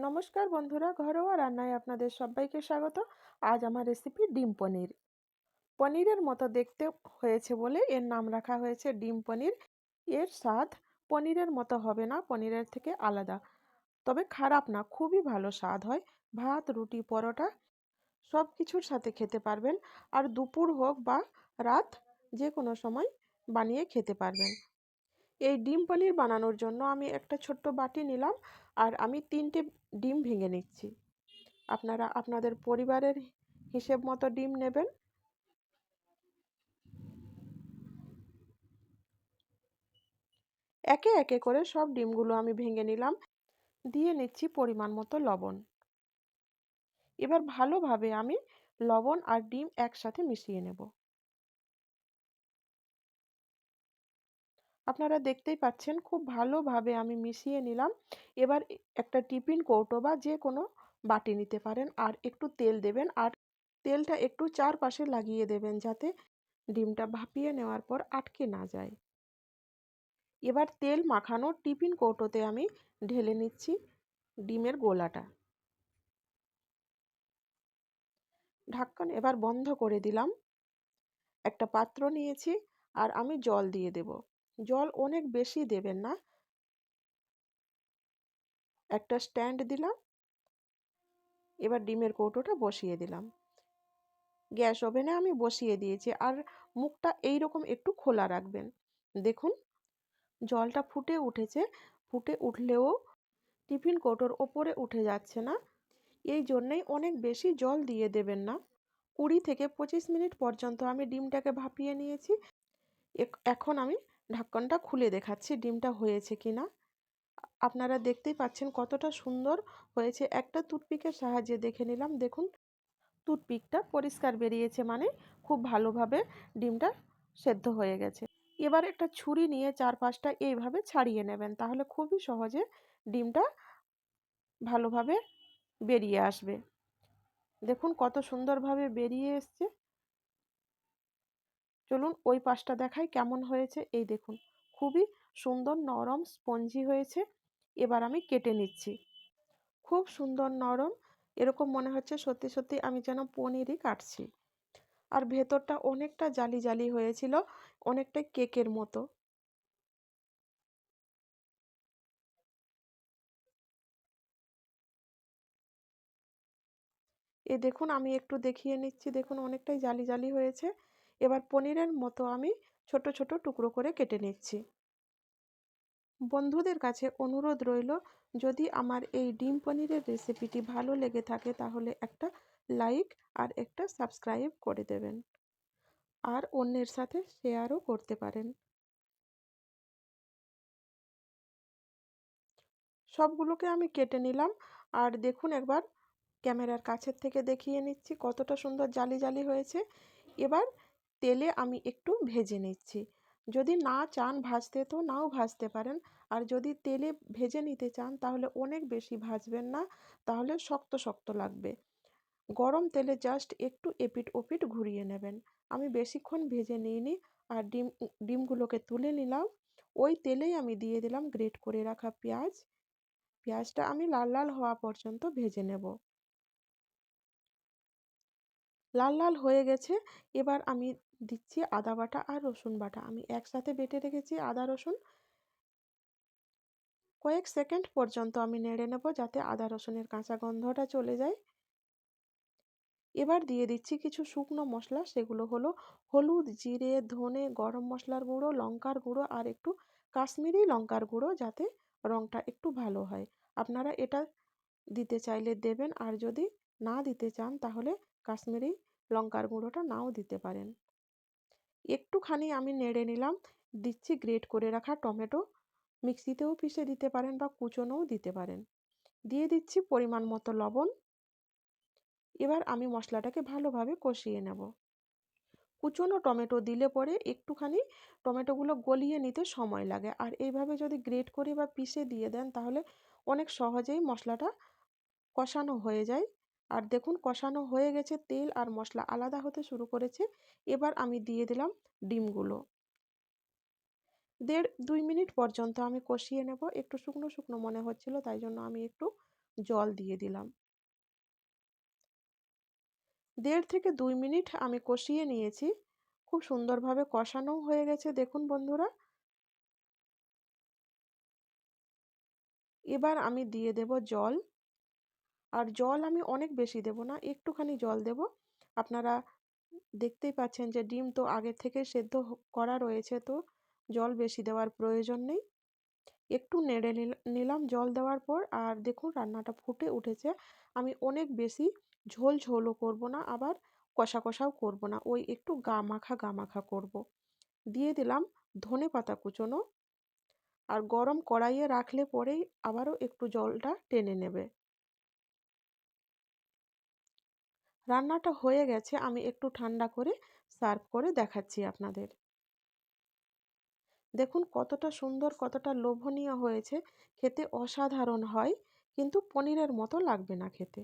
নমস্কার বন্ধুরা, ঘরোয়া রান্নায় আপনাদের সবাইকে স্বাগত। আজ আমার রেসিপি ডিম পনির। পনিরের মতো দেখতে হয়েছে বলে এর নাম রাখা হয়েছে ডিম পনির। এর স্বাদ পনিরের মতো হবে না, পনিরের থেকে আলাদা। তবে খারাপ না, খুবই ভালো স্বাদ হয়। ভাত, রুটি, পরোটা সব কিছুর সাথে খেতে পারবেন। আর দুপুর হোক বা রাত যে কোনো সময় বানিয়ে খেতে পারবেন। এই ডিম পনির বানানোর জন্য আমি একটা ছোট্ট বাটি নিলাম আর আমি তিনটে ডিম ভেঙে নিচ্ছি। আপনারা আপনাদের পরিবারের হিসেব মতো ডিম নেবেন। একে একে করে সব ডিমগুলো আমি ভেঙে নিলাম। দিয়ে নিচ্ছি পরিমাণ মতো লবণ। এবার ভালোভাবে আমি লবণ আর ডিম একসাথে মিশিয়ে নেব। আপনারা দেখতেই পাচ্ছেন খুব ভালোভাবে আমি মিশিয়ে নিলাম। এবার একটা টিফিন কৌটো বা যে কোনো বাটি নিতে পারেন আর একটু তেল দেবেন আর তেলটা একটু চারপাশে লাগিয়ে দেবেন যাতে ডিমটা ভাপিয়ে নেওয়ার পর আটকে না যায়। এবার তেল মাখানো টিফিন কৌটোতে আমি ঢেলে নিচ্ছি ডিমের গোলাটা। ঢাক্কান এবার বন্ধ করে দিলাম। একটা পাত্র নিয়েছি আর আমি জল দিয়ে দেব। জল অনেক বেশি দেবেন না। একটা স্ট্যান্ড দিলাম। এবার ডিমের কৌটোটা বসিয়ে দিলাম। গ্যাস ওভেনে আমি বসিয়ে দিয়েছি আর মুখটা এই রকম একটু খোলা রাখবেন। দেখুন, জলটা ফুটে উঠেছে। ফুটে উঠলেও টিফিন কৌটোর ওপরে উঠে যাচ্ছে না। এই জন্যেই অনেক বেশি জল দিয়ে দেবেন না। কুড়ি থেকে পঁচিশ মিনিট পর্যন্ত আমি ডিমটাকে ভাপিয়ে নিয়েছি। এখন আমি ঢাকনটা খুলে দেখাচ্ছি, ডিমটা হয়েছে কি না। আপনারা দেখতেই পাচ্ছেন কতটা সুন্দর হয়েছে। একটা টুথপিকের সাহায্যে দেখে নিলাম। দেখুন, টুথপিকটা পরিষ্কার বেরিয়েছে মানে খুব ভালোভাবে ডিমটা সেদ্ধ হয়ে গেছে। এবার একটা ছুরি নিয়ে চার পাঁচটা এইভাবে ছাড়িয়ে নেবেন, তাহলে খুবই সহজে ডিমটা ভালোভাবে বেরিয়ে আসবে। দেখুন কত সুন্দরভাবে বেরিয়ে এসছে। চলুন ওই পাশটা দেখাই কেমন হয়েছে। এই দেখুন, খুবই সুন্দর নরম স্পঞ্জি হয়েছে। এবার আমি কেটে নিচ্ছি। খুব সুন্দর নরম, এরকম মনে হচ্ছে সত্যি সত্যি আমি যেন পনিরই কাটছি। আর ভেতরটা অনেকটা জালি জালি হয়েছিল, অনেকটাই কেকের মতো। এ দেখুন, আমি একটু দেখিয়ে নিচ্ছি। দেখুন, অনেকটাই জালি জালি হয়েছে। এবার পনিরের মতো আমি ছোট ছোট টুকরো করে কেটে নিচ্ছি। বন্ধুদের কাছে অনুরোধ রইল, যদি আমার এই ডিম পনিরের রেসিপিটি ভালো লেগে থাকে তাহলে একটা লাইক আর একটা সাবস্ক্রাইব করে দেবেন। আর অন্যের সাথে শেয়ারও করতে পারেন। সবগুলোকে আমি কেটে নিলাম আর দেখুন একবার ক্যামেরার কাছের থেকে দেখিয়ে নিচ্ছি কতটা সুন্দর জালি জালি হয়েছে। এবার তেলে আমি একটু ভেজে নিচ্ছি। যদি না চান ভাজতে তো নাও ভাজতে পারেন। আর যদি তেলে ভেজে নিতে চান তাহলে অনেক বেশি ভাজবেন না, তাহলে শক্ত শক্ত লাগবে। গরম তেলে জাস্ট একটু এপিট ওপিট ঘুরিয়ে নেবেন। আমি বেশিক্ষণ ভেজে নিইনি আর ডিম, ডিমগুলোকে তুলে নিলাম। ওই তেলেই আমি দিয়ে দিলাম গ্রেট করে রাখা পেঁয়াজ। পেঁয়াজটা আমি লাল লাল হওয়া পর্যন্ত ভেজে নেব। লাল লাল হয়ে গেছে। এবার আমি দিচ্ছি আদা বাটা আর রসুন বাটা। আমি একসাথে বেটে রেখেছি আদা, রসুন। কয়েক সেকেন্ড পর্যন্ত আমি নেড়ে নেব যাতে আদা, রসুনের কাঁচা গন্ধটা চলে যায়। এবার দিয়ে দিচ্ছি কিছু শুকনো মশলা, সেগুলো হলো হলুদ, জিরে, ধনে, গরম মশলার গুঁড়ো, লঙ্কার গুঁড়ো আর একটু কাশ্মীরি লঙ্কার গুঁড়ো যাতে রঙটা একটু ভালো হয়। আপনারা এটা দিতে চাইলে দেবেন আর যদি না দিতে চান তাহলে কাশ্মীরি লঙ্কার গুঁড়োটা নাও দিতে পারেন। একটুখানি আমি নেড়ে নিলাম। দিচ্ছি গ্রেট করে রাখা টমেটো। মিক্সিতেও পিষে দিতে পারেন বা কুচোনোও দিতে পারেন। দিয়ে দিচ্ছি পরিমাণ মতো লবণ। এবার আমি মশলাটাকে ভালোভাবে কষিয়ে নেব। কুচনো টমেটো দিলে পরে একটুখানি টমেটোগুলো গলিয়ে নিতে সময় লাগে। আর এইভাবে যদি গ্রেট করে বা পিষে দিয়ে দেন, তাহলে অনেক সহজেই মশলাটা কষানো হয়ে যায়। আর দেখুন কষানো হয়ে গেছে তেল আর মশলা আলাদা হতে শুরু করেছে। এবার আমি দিয়ে দিলাম ডিমগুলো। দেড় দুই মিনিট পর্যন্ত আমি কষিয়ে নেব। একটু শুকনো শুকনো মনে হচ্ছিল, তাই জন্য আমি একটু জল দিয়ে দিলাম। দেড় থেকে দুই মিনিট আমি কষিয়ে নিয়েছি। খুব সুন্দরভাবে কষানোও হয়ে গেছে, দেখুন বন্ধুরা। এবার আমি দিয়ে দেব জল। আর জল আমি অনেক বেশি দেব না, একটুখানি জল দেব। আপনারা দেখতেই পাচ্ছেন যে ডিম তো আগে থেকে সেদ্ধ করা রয়েছে তো, জল বেশি দেওয়ার প্রয়োজন নেই। একটু নেড়ে নিলাম জল দেওয়ার পর আর দেখুন রান্নাটা ফুটে উঠেছে। আমি অনেক বেশি ঝোল ঝোলও করব না, আবার কষা কষাও করব না, ওই একটু গা মাখা গা মাখা করব। দিয়ে দিলাম ধনে পাতা কুচোনো। আর গরম কড়াইয়ে রাখলে পরেই আবারও একটু জলটা টেনে নেবে। রান্নাটা হয়ে গেছে, আমি একটু ঠান্ডা করে সার্ভ করে দেখাচ্ছি আপনাদের। দেখুন কতটা সুন্দর, কতটা লোভনীয় হয়েছে। খেতে অসাধারণ হয়, কিন্তু পনিরের মতো লাগবে না খেতে।